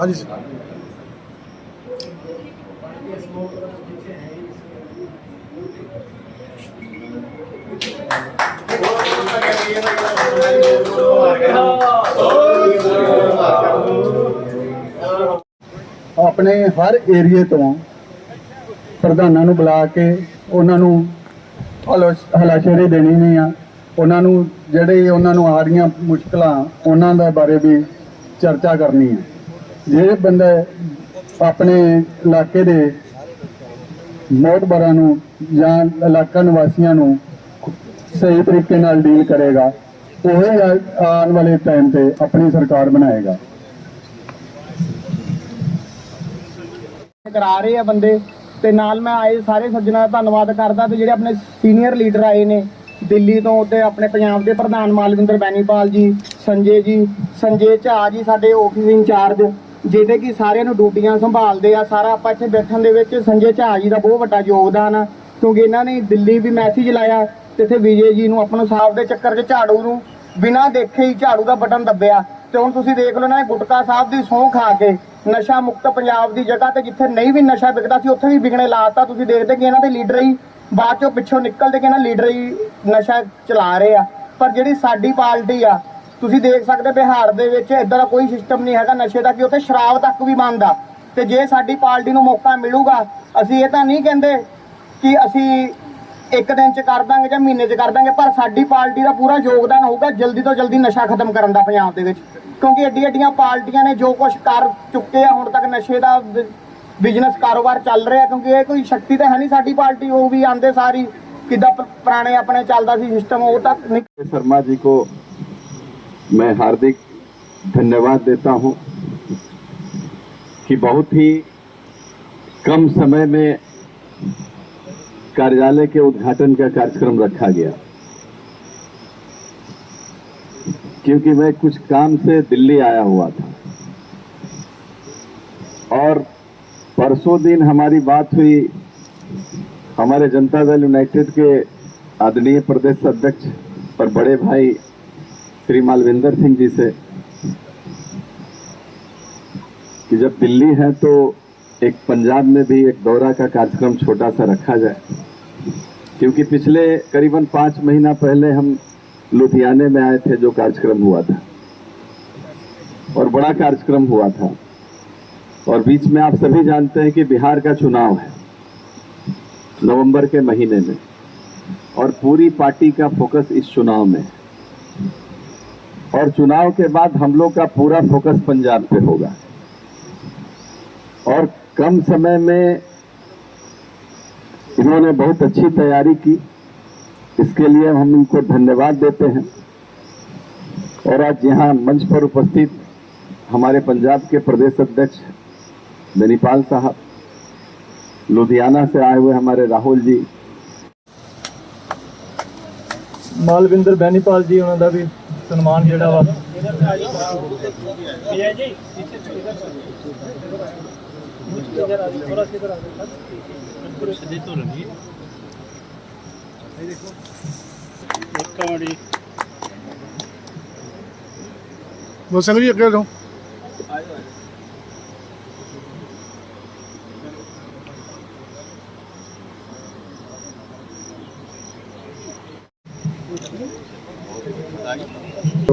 ਹਾਂਜੀ ਸਰ। ਆਪਣੇ ਹਰ ਏਰੀਏ ਤੋਂ ਪ੍ਰਧਾਨਾਂ ਨੂੰ ਬੁਲਾ ਕੇ ਉਹਨਾਂ ਨੂੰ ਹਲੋ- ਹਲਾਸ਼ੇਰੀ ਦੇਣੀ ਨਹੀਂ ਆ। ਉਹਨਾਂ ਨੂੰ ਜਿਹੜੇ ਉਹਨਾਂ ਨੂੰ ਆ ਰਹੀਆਂ ਮੁਸ਼ਕਲਾਂ, ਉਹਨਾਂ ਦੇ ਬਾਰੇ ਵੀ ਚਰਚਾ ਕਰਨੀ ਹੈ ਜਿਹੜੇ ਬੰਦੇ ਆਪਣੇ ਇਲਾਕੇ ਦੇ ਮੋਤਬਰਾਂ ਨੂੰ ਜਾਂ ਇਲਾਕਾ ਨਿਵਾਸੀਆਂ ਨੂੰ ਸਹੀ ਤਰੀਕੇ ਨਾਲ ਡੀਲ ਕਰੇਗਾ, ਉਹ ਆਉਣ ਵਾਲੇ ਟਾਈਮ ਤੇ ਆਪਣੀ ਸਰਕਾਰ ਬਣਾਏਗਾ। ਕਰਾ ਰਹੇ ਆ ਬੰਦੇ, ਤੇ ਨਾਲ ਮੈਂ ਆਏ ਸਾਰੇ ਸੱਜਣਾ ਦਾ ਧੰਨਵਾਦ ਕਰਦਾ ਤੇ ਜਿਹੜੇ ਆਪਣੇ ਸੀਨੀਅਰ ਲੀਡਰ ਆਏ ਨੇ, ਦਿੱਲੀ ਤੋਂ ਤੇ ਆਪਣੇ ਪੰਜਾਬ ਦੇ ਪ੍ਰਧਾਨ ਮਾਲਵਿੰਦਰ ਬੈਨੀਪਾਲ ਜੀ, ਸੰਜੇ ਜੀ, ਸੰਜੇ ਝਾ ਜੀ ਸਾਡੇ ਆਫਿਸ ਇੰਚਾਰਜ ਜਿਹਦੇ ਕਿ ਸਾਰਿਆਂ ਨੂੰ ਡਿਊਟੀਆਂ ਸੰਭਾਲਦੇ ਆ, ਸਾਰਾ ਆਪਾਂ ਇੱਥੇ ਬੈਠਣ ਦੇ ਵਿੱਚ ਸੰਜੇ ਝਾ ਜੀ ਦਾ ਬਹੁਤ ਵੱਡਾ ਯੋਗਦਾਨ ਆ, ਕਿਉਂਕਿ ਇਹਨਾਂ ਨੇ ਦਿੱਲੀ ਵੀ ਮੈਸੇਜ ਲਾਇਆ ਤੇ ਇੱਥੇ ਵਿਜੇ ਜੀ ਨੂੰ ਆਪਣਾ ਨੂੰ ਸਾਫ਼ ਦੇ ਚੱਕਰ 'ਚ ਝਾੜੂ ਨੂੰ ਬਿਨਾਂ ਦੇਖੇ ਹੀ ਝਾੜੂ ਦਾ ਬਟਨ ਦੱਬਿਆ। ਤੇ ਹੁਣ ਤੁਸੀਂ ਦੇਖ ਲਓ ਨਾ, ਇਹ ਗੁਟਕਾ ਸਾਹਿਬ ਦੀ ਸਹੁੰ ਖਾ ਕੇ ਨਸ਼ਾ ਮੁਕਤ ਪੰਜਾਬ ਦੀ ਜਗ੍ਹਾ ਤੇ ਜਿੱਥੇ ਨਹੀਂ ਵੀ ਨਸ਼ਾ ਵਿਕਦਾ ਸੀ, ਉੱਥੇ ਵੀ ਵਿਕਣੇ ਲਾਤਾ। ਤੁਸੀਂ ਦੇਖਦੇ ਕਿ ਇਹਨਾਂ ਦੇ ਲੀਡਰ ਹੀ ਬਾਅਦ ਚੋਂ ਪਿੱਛੋਂ ਨਿਕਲਦੇ ਕਿ ਇਹਨਾਂ ਲੀਡਰ ਹੀ ਨਸ਼ਾ ਚਲਾ ਰਹੇ ਆ। ਪਰ ਜਿਹੜੀ ਸਾਡੀ ਪਾਰਟੀ ਆ ਤੁਸੀਂ ਦੇਖ ਸਕਦੇ ਬਿਹਾਰ ਦੇ ਵਿੱਚ ਇਦਾਂ ਦਾ ਕੋਈ ਸਿਸਟਮ ਨਹੀਂ ਹੈਗਾ ਨਸ਼ੇ ਦਾ, ਕਿ ਉੱਥੇ ਸ਼ਰਾਬ ਤੱਕ ਵੀ ਮੰਨਦਾ ਤੇ ਜੇ ਸਾਡੀ ਪਾਰਟੀ ਨੂੰ ਮੌਕਾ ਮਿਲੂਗਾ, ਅਸੀਂ ਇਹ ਤਾਂ ਨਹੀਂ ਕਹਿੰਦੇ ਕਿ ਅਸੀਂ ਇੱਕ ਦਿਨ ਚ ਕਰ ਦਾਂਗੇ ਜਾਂ ਮਹੀਨੇ ਚ ਕਰ ਦਾਂਗੇ, ਪਰ ਸਾਡੀ ਪਾਰਟੀ ਦਾ ਪੂਰਾ ਯੋਗਦਾਨ ਹੋਊਗਾ ਜਲਦੀ ਤੋਂ ਜਲਦੀ ਨਸ਼ਾ ਖਤਮ ਕਰਨ ਦਾ ਪੰਜਾਬ ਦੇ ਵਿੱਚ। ਕਿਉਂਕਿ ਏਡੀ ਏਡੀਆਂ ਪਾਰਟੀਆਂ ਨੇ ਜੋ ਕੁਝ ਕਰ ਚੁੱਕੇ ਆ, ਹੁਣ ਤੱਕ ਨਸ਼ੇ ਦਾ ਬਿਜ਼ਨਸ ਕਾਰੋਬਾਰ ਚੱਲ ਰਿਹਾ, ਕਿਉਂਕਿ ਇਹ ਕੋਈ ਸ਼ਕਤੀ ਤਾਂ ਹੈ ਨਹੀਂ ਸਾਡੀ ਪਾਰਟੀ, ਉਹ ਵੀ ਆਂਦੇ ਸਾਰੀ ਕਿਦਾਂ ਪੁਰਾਣੇ ਆਪਣੇ ਚੱਲਦਾ ਸੀ ਸਿਸਟਮ ਉਹ ਤਾਂ ਨਹੀਂ ਸ਼ਰਮਾ ਜੀ ਕੋ मैं हार्दिक धन्यवाद देता हूँ कि बहुत ही कम समय में कार्यालय के उद्घाटन का कार्यक्रम रखा गया। क्योंकि मैं कुछ काम से दिल्ली आया हुआ था। और परसों दिन हमारी बात हुई, हमारे जनता दल यूनाइटेड के आदरणीय प्रदेश अध्यक्ष और बड़े भाई श्री मालविंदर सिंह जी से कि जब दिल्ली है तो एक पंजाब में भी एक दौरा का कार्यक्रम छोटा सा रखा जाए। क्योंकि पिछले करीबन पाँच महीना पहले हम लुधियाने में आए थे जो कार्यक्रम हुआ था। और बड़ा कार्यक्रम हुआ था। और बीच में आप सभी जानते हैं कि बिहार का चुनाव है नवंबर के महीने में। और पूरी पार्टी का फोकस इस चुनाव में है। और चुनाव के बाद हम लोग का पूरा फोकस पंजाब पे होगा। और कम समय में इन्होंने बहुत अच्छी तैयारी की। इसके लिए हम इनको धन्यवाद देते हैं। और आज यहाँ मंच पर उपस्थित हमारे पंजाब के प्रदेश अध्यक्ष बेनीपाल साहब, लुधियाना से आए हुए हमारे राहुल जी। मालविंदर बेनीपाल जी, उन्होंने भी ਸਨਮਾਨ ਜਿਹੜਾ ਵਾ। ਬੋਲ ਸਿੰਘ ਅੱਗੇ ਜਾਓ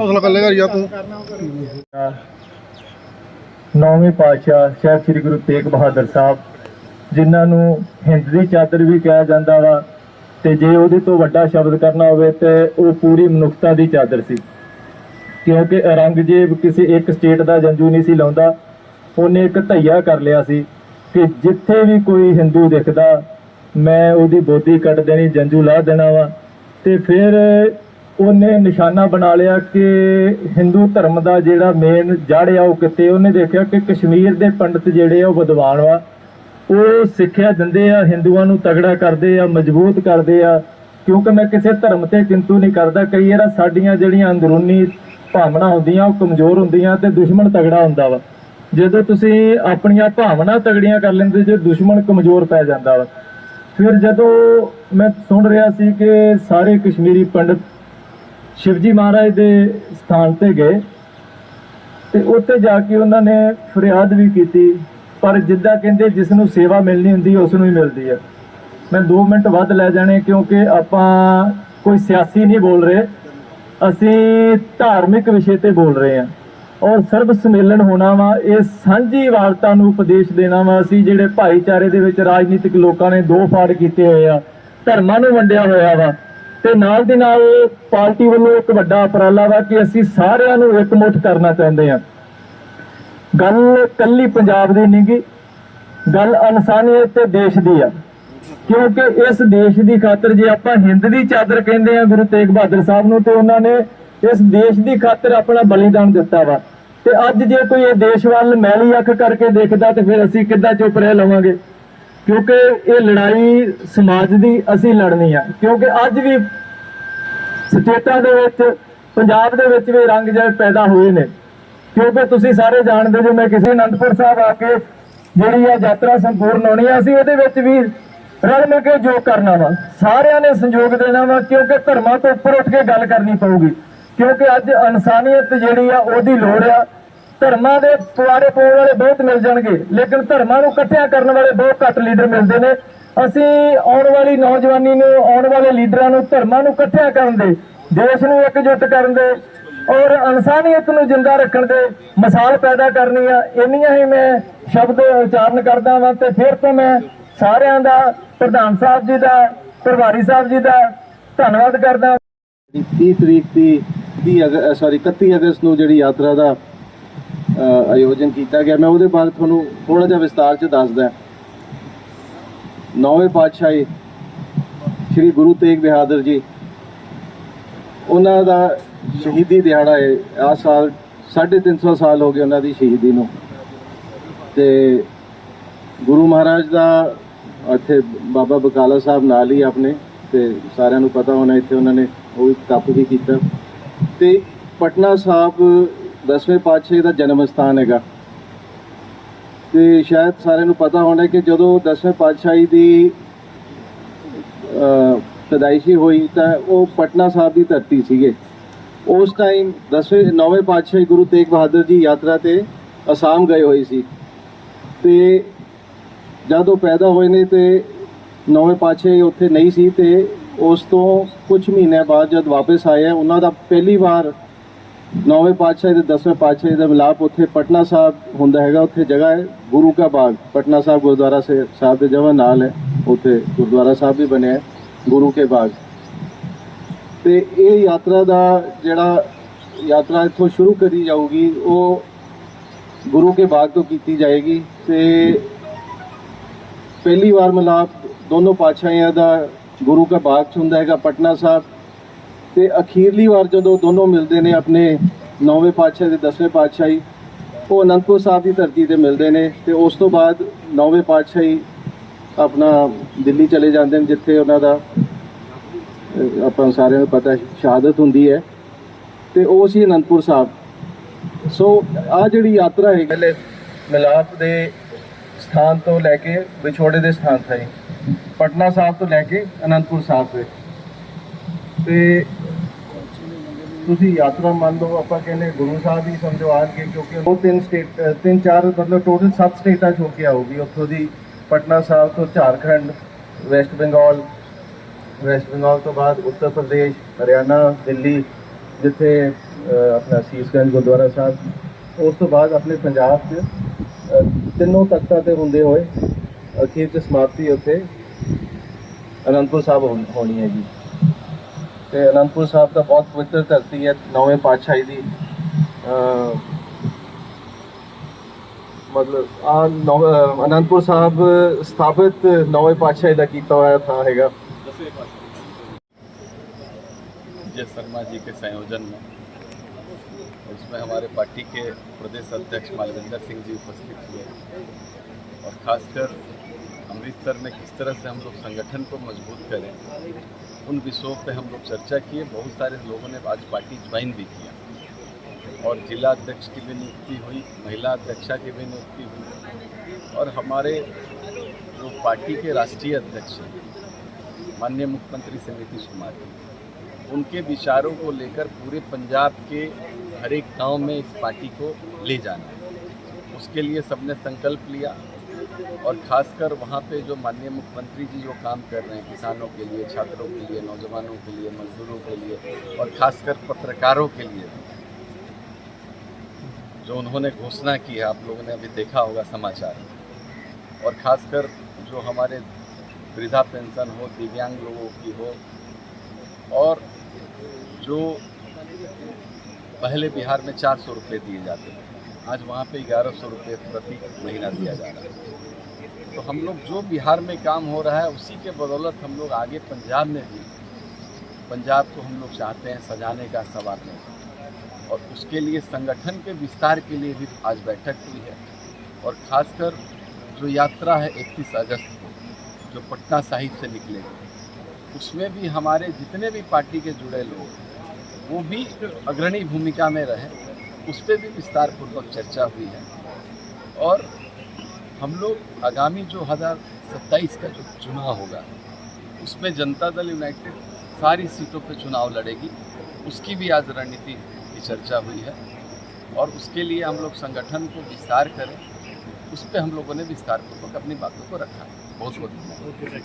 ਹੌਸਲਾ ਕਰ ਲੇਗਾ ਯਾ ਤੂੰ। ਨੌਵੇਂ ਪਾਤਸ਼ਾਹ ਸਾਹਿਬ ਸ੍ਰੀ ਗੁਰੂ ਤੇਗ ਬਹਾਦਰ ਸਾਹਿਬ ਜਿਨ੍ਹਾਂ ਨੂੰ ਹਿੰਦ ਦੀ ਚਾਦਰ ਵੀ ਕਿਹਾ ਜਾਂਦਾ ਵਾ ਤੇ ਜੇ ਉਹਦੇ ਤੋਂ ਵੱਡਾ ਸ਼ਬਦ ਕਰਨਾ ਹੋਵੇ ਤੇ ਉਹ ਪੂਰੀ ਮਨੁੱਖਤਾ ਦੀ ਚਾਦਰ ਸੀ। ਕਿਉਂਕਿ ਔਰੰਗਜ਼ੇਬ ਕਿਸੇ ਇੱਕ ਸਟੇਟ ਦਾ ਜੰਜੂ ਨਹੀਂ ਸੀ ਲਾਉਂਦਾ ਉਹਨੇ ਇੱਕ ਧਈਆ ਕਰ ਲਿਆ ਸੀ ਕਿ ਜਿੱਥੇ ਵੀ ਕੋਈ ਹਿੰਦੂ ਦਿਖਦਾ ਮੈਂ ਉਹਦੀ ਬੋਦੀ ਕੱਟ ਦੇਣੀ ਜੰਜੂ ਲਾ ਦੇਣਾ ਵਾ ਤੇ ਫਿਰ ਉਹਨੇ ਨਿਸ਼ਾਨਾ ਬਣਾ ਲਿਆ ਕਿ ਹਿੰਦੂ ਧਰਮ ਦਾ ਜਿਹੜਾ ਮੇਨ ਜੜ ਆ ਉਹ ਕਿਤੇ ਉਹਨੇ ਦੇਖਿਆ ਕਿ ਕਸ਼ਮੀਰ ਦੇ ਪੰਡਤ ਜਿਹੜੇ ਆ ਉਹ ਵਿਦਵਾਨ ਵਾ। ਉਹ ਸਿੱਖਿਆ ਦਿੰਦੇ ਆ, ਹਿੰਦੂਆਂ ਨੂੰ ਤਗੜਾ ਕਰਦੇ ਆ, ਮਜ਼ਬੂਤ ਕਰਦੇ ਆ। ਕਿਉਂਕਿ ਮੈਂ ਕਿਸੇ ਧਰਮ ਤੇ ਕਿੰਤੂ ਨਹੀਂ ਕਰਦਾ। ਕਈ ਵਾਰ ਸਾਡੀਆਂ ਜਿਹੜੀਆਂ ਅੰਦਰੂਨੀ ਭਾਵਨਾ ਹੁੰਦੀਆਂ, ਉਹ ਕਮਜ਼ੋਰ ਹੁੰਦੀਆਂ ਤੇ ਦੁਸ਼ਮਣ ਤਗੜਾ ਹੁੰਦਾ ਵਾ। ਜਦੋਂ ਤੁਸੀਂ ਆਪਣੀਆਂ ਭਾਵਨਾ ਤਗੜੀਆਂ ਕਰ ਲੈਂਦੇ, ਜੇ ਦੁਸ਼ਮਣ ਕਮਜ਼ੋਰ ਪੈ ਜਾਂਦਾ ਵਾ। ਫਿਰ ਜਦੋਂ ਮੈਂ ਸੁਣ ਰਿਹਾ ਸੀ ਕਿ ਸਾਰੇ ਕਸ਼ਮੀਰੀ ਪੰਡਤ ਸ਼ਿਵਜੀ ਮਹਾਰਾਜ ਦੇ ਸਥਾਨ ਤੇ ਗਏ ਤੇ ਉੱਥੇ ਜਾ ਕੇ ਉਹਨਾਂ ਨੇ ਫਰਿਆਦ ਵੀ ਕੀਤੀ, ਪਰ ਜਿੱਦਾਂ ਕਹਿੰਦੇ ਜਿਸ ਨੂੰ ਸੇਵਾ ਮਿਲਣੀ ਹੁੰਦੀ, ਉਸ ਨੂੰ ਹੀ ਮਿਲਦੀ ਹੈ। ਮੈਂ 2 ਮਿੰਟ ਵੱਧ ਲੈ ਜਾਣੇ ਕਿਉਂਕਿ ਆਪਾਂ ਕੋਈ ਸਿਆਸੀ ਨਹੀਂ ਬੋਲ ਰਹੇ, ਅਸੀਂ ਧਾਰਮਿਕ ਵਿਸ਼ੇ ਤੇ ਬੋਲ ਰਹੇ ਹਾਂ। ਔਰ ਸਰਬ ਸੰਮੇਲਨ ਹੋਣਾ ਵਾ, ਇਹ ਸਾਂਝੀ ਵਾਰਤਾ ਨੂੰ ਉਪਦੇਸ਼ ਦੇਣਾ ਵਾ, ਅਸੀਂ ਜਿਹੜੇ ਭਾਈਚਾਰੇ ਦੇ ਵਿੱਚ ਰਾਜਨੀਤਿਕ ਲੋਕਾਂ ਨੇ ਦੋ ਫਾੜ ਕੀਤੇ ਹੋਏ ਆ, ਧਰਮਾਂ ਨੂੰ ਵੰਡਿਆ ਹੋਇਆ ਵਾ। ਤੇ ਨਾਲ ਦੀ ਨਾਲ ਪਾਰਟੀ ਵੱਲੋਂ ਇੱਕ ਵੱਡਾ ਉਪਰਾਲਾ ਵਾ ਕਿ ਅਸੀਂ ਸਾਰਿਆਂ ਨੂੰ ਇਕਮੁੱਠ ਕਰਨਾ ਚਾਹੁੰਦੇ ਹਾਂ। ਗੱਲ ਕੱਲੀ ਪੰਜਾਬ ਦੀ ਨਹੀਂ ਗੀ ਗੱਲ ਇਨਸਾਨੀਅਤ ਤੇ ਦੇਸ਼ ਦੀ ਆ। ਕਿਉਂਕਿ ਇਸ ਦੇਸ਼ ਦੀ ਖਾਤਰ ਜੇ ਆਪਾਂ ਹਿੰਦ ਦੀ ਚਾਦਰ ਕਹਿੰਦੇ ਆ ਗੁਰੂ ਤੇਗ ਬਹਾਦਰ ਸਾਹਿਬ ਨੂੰ, ਤੇ ਉਹਨਾਂ ਨੇ ਇਸ ਦੇਸ਼ ਦੀ ਖਾਤਰ ਆਪਣਾ ਬਲੀਦਾਨ ਦਿੱਤਾ ਵਾ। ਤੇ ਅੱਜ ਜੇ ਕੋਈ ਇਹ ਦੇਸ਼ ਵੱਲ ਮੈਲੀ ਅੱਖ ਕਰਕੇ ਦੇਖਦਾ, ਤੇ ਫਿਰ ਅਸੀਂ ਕਿੱਦਾਂ ਚੁੱਪ ਰਹਿ ਲਵਾਂਗੇ? ਕਿਉਂਕਿ ਇਹ ਲੜਾਈ ਸਮਾਜ ਦੀ ਅਸੀਂ ਲੜਨੀ ਆ। ਕਿਉਂਕਿ ਅੱਜ ਵੀ ਸਟੇਟਾਂ ਦੇ ਵਿੱਚ, ਪੰਜਾਬ ਦੇ ਵਿੱਚ ਵੀ ਰੰਗ ਜਿਹੜੇ ਪੈਦਾ ਹੋਏ ਨੇ। ਕਿਉਂਕਿ ਤੁਸੀਂ ਸਾਰੇ ਜਾਣਦੇ ਜੋ ਮੈਂ ਕਿਸੇ ਅਨੰਦਪੁਰ ਸਾਹਿਬ ਆ ਕੇ ਜਿਹੜੀ ਆ ਯਾਤਰਾ ਸੰਪੂਰਨ ਹੋਣੀ ਆ, ਅਸੀਂ ਉਹਦੇ ਵਿੱਚ ਵੀ ਰਲ ਮਿਲ ਕੇ ਜੋ ਕਰਨਾ ਵਾ। ਸਾਰਿਆਂ ਨੇ ਸੰਯੋਗ ਦੇਣਾ ਵਾ, ਕਿਉਂਕਿ ਧਰਮਾਂ ਤੋਂ ਉੱਪਰ ਉੱਠ ਕੇ ਗੱਲ ਕਰਨੀ ਪਊਗੀ। ਕਿਉਂਕਿ ਅੱਜ ਇਨਸਾਨੀਅਤ ਜਿਹੜੀ ਆ, ਉਹਦੀ ਲੋੜ ਆ। ਧਰਮਾਂ ਦੇ ਪੁਆੜੇ ਪਾਉਣ ਵਾਲੇ ਬਹੁਤ ਮਿਲ ਜਾਣਗੇ, ਲੇਕਿਨ ਧਰਮਾਂ ਨੂੰ ਇਕੱਠਿਆਂ ਕਰਨ ਵਾਲੇ ਬਹੁਤ ਘੱਟ ਲੀਡਰ ਮਿਲਦੇ ਨੇ। ਅਸੀਂ ਆਉਣ ਵਾਲੀ ਨੌਜਵਾਨੀ ਨੂੰ, ਆਉਣ ਵਾਲੇ ਲੀਡਰਾਂ ਨੂੰ ਧਰਮਾਂ ਨੂੰ ਇਕੱਠਿਆਂ ਕਰਨ ਦੇ, ਦੇਸ਼ ਨੂੰ ਇਕਜੁੱਟ ਕਰਨ ਦੇ ਔਰ ਇਨਸਾਨੀਅਤ ਨੂੰ ਜਿੰਦਾ ਰੱਖਣ ਦੇ ਮਿਸਾਲ ਪੈਦਾ ਕਰਨੀ ਆ। ਇੰਨੀਆਂ ਹੀ ਮੈਂ ਸ਼ਬਦ ਉਚਾਰਨ ਕਰਦਾ ਵਾਂ ਤੇ ਫਿਰ ਤੋਂ ਮੈਂ ਸਾਰਿਆਂ ਦਾ, ਪ੍ਰਧਾਨ ਸਾਹਿਬ ਜੀ ਦਾ, ਪ੍ਰਭਾਰੀ ਸਾਹਿਬ ਜੀ ਦਾ ਧੰਨਵਾਦ ਕਰਦਾ ਦੀ 30 ਤਰੀਕ ਦੀ 30 ਅਗਸਤ ਸੌਰੀ 31 ਅਗਸਤ ਨੂੰ ਜਿਹੜੀ ਯਾਤਰਾ ਦਾ ਆਯੋਜਨ ਕੀਤਾ ਗਿਆ। ਮੈਂ ਉਹਦੇ ਬਾਰੇ ਤੁਹਾਨੂੰ ਥੋੜਾ ਜਿਹਾ ਵਿਸਤਾਰ ਚ ਦੱਸਦਾ ਨੌਵੇਂ ਪਾਤਸ਼ਾਹੀ ਸ੍ਰੀ ਗੁਰੂ ਤੇਗ ਬਹਾਦਰ ਜੀ, ਉਹਨਾਂ ਦਾ ਸ਼ਹੀਦੀ ਦਿਹਾੜਾ ਹੈ ਆ ਸਾਲ 350 ਸਾਲ ਹੋ ਗਏ ਉਹਨਾਂ ਦੀ ਸ਼ਹੀਦੀ ਨੂੰ। ਤੇ ਗੁਰੂ ਮਹਾਰਾਜ ਦਾ ਇੱਥੇ ਬਾਬਾ ਬਕਾਲਾ ਸਾਹਿਬ ਨਾਲ ਹੀ ਆਪਣੇ, ਤੇ ਸਾਰਿਆਂ ਨੂੰ ਪਤਾ ਹੋਣਾ ਇੱਥੇ ਉਹਨਾਂ ਨੇ ਉਹ ਵੀ ਤਪ ਵੀ ਕੀਤਾ। ਤੇ ਪਟਨਾ ਸਾਹਿਬ ਦਸਵੇਂ ਪਾਤਸ਼ਾਹ ਦਾ ਜਨਮ ਸਥਾਨ ਹੈਗਾ। ਤੇ ਸ਼ਾਇਦ ਸਾਰਿਆਂ ਨੂੰ ਪਤਾ ਹੋਣਾ ਕਿ ਜਦੋਂ ਦਸਵੇਂ ਪਾਤਸ਼ਾਹੀ ਦੀ ਅ, ਪੈਦਾਇਸ਼ੀ ਹੋਈ ਤਾਂ ਉਹ ਪਟਨਾ ਸਾਹਿਬ ਦੀ ਧਰਤੀ ਸੀਗੇ। ਉਸ ਟਾਈਮ ਦਸਵੇਂ ਨੌਵੇਂ ਪਾਤਸ਼ਾਹੀ ਗੁਰੂ ਤੇਗ ਬਹਾਦਰ ਜੀ ਯਾਤਰਾ ਤੇ ਅਸਾਮ ਗਏ ਹੋਏ ਸੀ। ਤੇ ਜਦ ਉਹ ਪੈਦਾ ਹੋਏ ਨੇ ਤੇ ਨੌਵੇਂ ਪਾਤਸ਼ਾਹੀ ਉੱਥੇ ਨਹੀਂ ਸੀ ਤੇ ਉਸ ਤੋਂ ਕੁਝ ਮਹੀਨਿਆਂ ਬਾਅਦ ਜਦ ਵਾਪਸ ਆਏ ਉਹਨਾਂ ਦਾ ਪਹਿਲੀ ਵਾਰ ਨੌਵੇਂ ਪਾਤਸ਼ਾਹ ਤੇ ਦਸਵੇਂ ਪਾਤਸ਼ਾਹ ਦਾ ਮਿਲਾਪ ਉੱਥੇ ਪਟਨਾ ਸਾਹਿਬ ਹੁੰਦਾ ਹੈਗਾ, ਉੱਥੇ ਜਗ੍ਹਾ ਹੈ, ਗੁਰੂ ਕਾ ਬਾਗ, ਪਟਨਾ ਸਾਹਿਬ ਗੁਰਦੁਆਰਾ ਸੇ, ਸਾਹਿਬ ਦੇ ਜਗ੍ਹਾ ਨਾਲ ਹੈ, ਉੱਥੇ ਗੁਰਦੁਆਰਾ ਸਾਹਿਬ ਵੀ ਬਣਿਆ ਹੈ, ਗੁਰੂ ਕੇ ਬਾਗ। ਤੇ ਇਹ ਯਾਤਰਾ ਦਾ ਜਿਹੜਾ ਯਾਤਰਾ ਇੱਥੋਂ ਸ਼ੁਰੂ ਕਰੀ ਜਾਊਗੀ, ਉਹ ਗੁਰੂ ਕੇ ਬਾਗ ਤੋਂ ਕੀਤੀ ਜਾਏਗੀ ਤੇ ਪਹਿਲੀ ਵਾਰ ਮਿਲਾਪ ਦੋਨੋਂ ਪਾਤਸ਼ਾਹੀਆਂ ਦਾ ਗੁਰੂ ਕਾ ਬਾਗ 'ਚ ਹੁੰਦਾ ਹੈਗਾ, ਪਟਨਾ ਸਾਹਿਬ ਤੇ ਅਖੀਰਲੀ ਵਾਰ ਜਦੋਂ ਦੋਨੋਂ ਮਿਲਦੇ ਨੇ ਆਪਣੇ ਨੌਵੇਂ ਪਾਤਸ਼ਾਹ ਤੇ ਦਸਵੇਂ ਪਾਤਸ਼ਾਹੀ, ਉਹ ਅਨੰਦਪੁਰ ਸਾਹਿਬ ਦੀ ਧਰਤੀ ਤੇ ਮਿਲਦੇ ਨੇ ਤੇ ਉਸ ਤੋਂ ਬਾਅਦ ਨੌਵੇਂ ਪਾਤਸ਼ਾਹੀ ਆਪਣਾ ਦਿੱਲੀ ਚਲੇ ਜਾਂਦੇ ਨੇ, ਜਿੱਥੇ ਉਹਨਾਂ ਦਾ ਆਪਾਂ ਸਾਰਿਆਂ ਨੂੰ ਪਤਾ ਸ਼ਹਾਦਤ ਹੁੰਦੀ ਹੈ ਤੇ ਉਹ ਸੀ ਅਨੰਦਪੁਰ ਸਾਹਿਬ। ਸੋ ਆ ਜਿਹੜੀ ਯਾਤਰਾ ਹੈ, ਪਹਿਲੇ ਮਿਲਾਪ ਦੇ ਸਥਾਨ ਤੋਂ ਲੈ ਕੇ ਵਿਛੋੜੇ ਦੇ ਸਥਾਨ ਤਾਈਂ, ਪਟਨਾ ਸਾਹਿਬ ਤੋਂ ਲੈ ਕੇ ਅਨੰਦਪੁਰ ਸਾਹਿਬ ਤੇ ਤੇ ਤੁਸੀਂ ਯਾਤਰਾ ਮੰਨ ਲਓ ਆਪਾਂ ਕਹਿੰਦੇ ਗੁਰੂ ਸਾਹਿਬ ਹੀ ਸਮਝੋ ਆਣਗੇ ਕਿਉਂਕਿ ਉਹ ਤਿੰਨ ਸਟੇਟ ਤਿੰਨ ਚਾਰ ਮਤਲਬ ਟੋਟਲ ਸੱਤ ਸਟੇਟਾਂ 'ਚ ਹੋ ਕੇ ਆਊਗੀ। ਉੱਥੋਂ ਦੀ ਪਟਨਾ ਸਾਹਿਬ ਤੋਂ ਝਾਰਖੰਡ ਵੈਸਟ ਬੰਗਾਲ ਵੈਸਟ ਬੰਗਾਲ ਤੋਂ ਬਾਅਦ ਉੱਤਰ ਪ੍ਰਦੇਸ਼ ਹਰਿਆਣਾ ਦਿੱਲੀ ਜਿੱਥੇ ਅ, ਆਪਣਾ ਸੀਸਗੰਜ ਗੁਰਦੁਆਰਾ ਸਾਹਿਬ ਉਸ ਤੋਂ ਬਾਅਦ ਆਪਣੇ ਪੰਜਾਬ 'ਚ ਤਿੰਨੋਂ ਤਖਤਾਂ ਤੇ ਹੁੰਦੇ ਹੋਏ ਅਖੀਰ 'ਚ ਸਮਾਪਤੀ ਉੱਥੇ ਅਨੰਦਪੁਰ ਸਾਹਿਬ ਹੋਣ- ਹੋਣੀ ਹੈ ਜੀ। ਤੇ ਅਨੰਦਪੁਰ ਸਾਹਿਬ ਤਾਂ ਬਹੁਤ ਪਵਿੱਤਰ ਧਰਤੀ ਹੈ ਨੌਵੇਂ ਪਾਤਸ਼ਾਹੀ ਦੀ ਅ, ਮਤਲਬ ਆ ਅਨੰਦਪੁਰ ਸਾਹਿਬ ਸਥਾਪਿਤ ਨੌਵੇਂ ਪਾਤਸ਼ਾਹੀ ਦਾ ਕੀਤਾ ਹੋਇਆ ਥਾਂ ਹੈਗਾ विजय शर्मा जी के संयोजन में उसमें हमारे पार्टी के प्रदेश अध्यक्ष मालविंदर सिंह जी उपस्थित हुए और खासकर अमृतसर में किस तरह से हम लोग संगठन को मजबूत करें उन विषयों पे हम लोग चर्चा किए। बहुत सारे लोगों ने आज पार्टी ज्वाइन भी किया। और जिला अध्यक्ष की भी नियुक्ति हुई, महिला अध्यक्षा की भी नियुक्ति हुई और हमारे जो पार्टी के राष्ट्रीय अध्यक्ष हैं, माननीय मुख्यमंत्री श्री नीतीश कुमार जी, उनके विचारों को लेकर पूरे पंजाब के हर एक गाँव में इस पार्टी को ले जाना उसके लिए सबने संकल्प लिया। और खासकर वहाँ पे जो माननीय मुख्यमंत्री जी जो काम कर रहे हैं किसानों के लिए, छात्रों के लिए, नौजवानों के लिए, मजदूरों के लिए और खासकर पत्रकारों के लिए। जो उन्होंने घोषणा की है, आप लोगों ने अभी देखा होगा समाचार। और खासकर जो हमारे वृद्धा पेंशन हो, दिव्यांग लोगों की हो और जो पहले बिहार में चार सौ रुपये दिए जाते थे। आज वहाँ पे ग्यारह सौ रुपये प्रति महीना दिया जा रहा है। तो हम लोग जो बिहार में काम हो रहा है, उसी के बदौलत हम लोग आगे पंजाब में भी, पंजाब को हम लोग चाहते हैं सजाने का संवारने का और उसके लिए संगठन के विस्तार के लिए भी आज बैठक हुई है। और खासकर जो यात्रा है इकतीस अगस्त को, जो पटना साहिब से निकलेगी उसमें भी हमारे जितने भी पार्टी के जुड़े लोग, वो भी अग्रणी भूमिका में रहे। उस पर भी विस्तार पूर्वक चर्चा हुई है। और हम लोग आगामी जो हज़ार सत्ताईस का जो चुनाव होगा, उसमें जनता दल यूनाइटेड सारी सीटों पर चुनाव लड़ेगी, उसकी भी आज रणनीति की चर्चा हुई है। और उसके लिए हम लोग संगठन को विस्तार करें, उस पर हम लोगों ने विस्तार पूर्वक अपनी बातों को रखा। है बहुत बहुत धन्यवाद